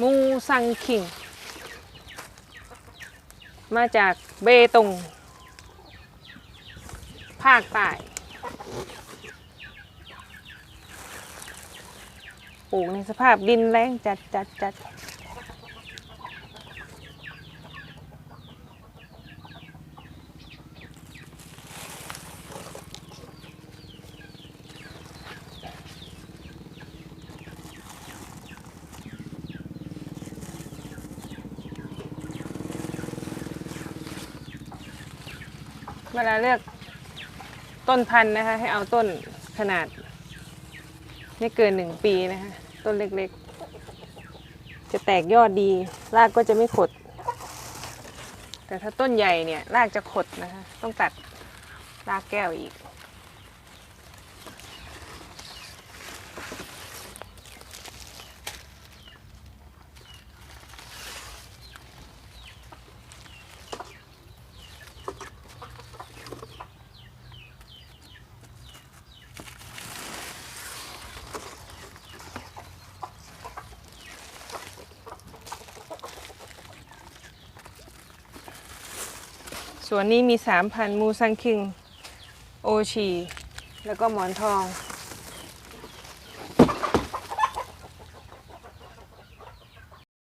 มูซังคิง มาจากเบตง ภาคใต้ปลูกในสภาพดินแรงจัดจัดจัด เวลาเลือกต้นพันธุ์นะคะ ให้เอาต้นขนาด ไม่เกินหนึ่งปีนะคะ ต้นเล็กๆ จะแตกยอดดี รากก็จะไม่ขด แต่ถ้าต้นใหญ่เนี่ย รากจะขดนะคะ ต้องตัดรากแก้วอีก ส่วนนี้มีสามพันมูซังคิง โอชี แล้วก็หมอนทอง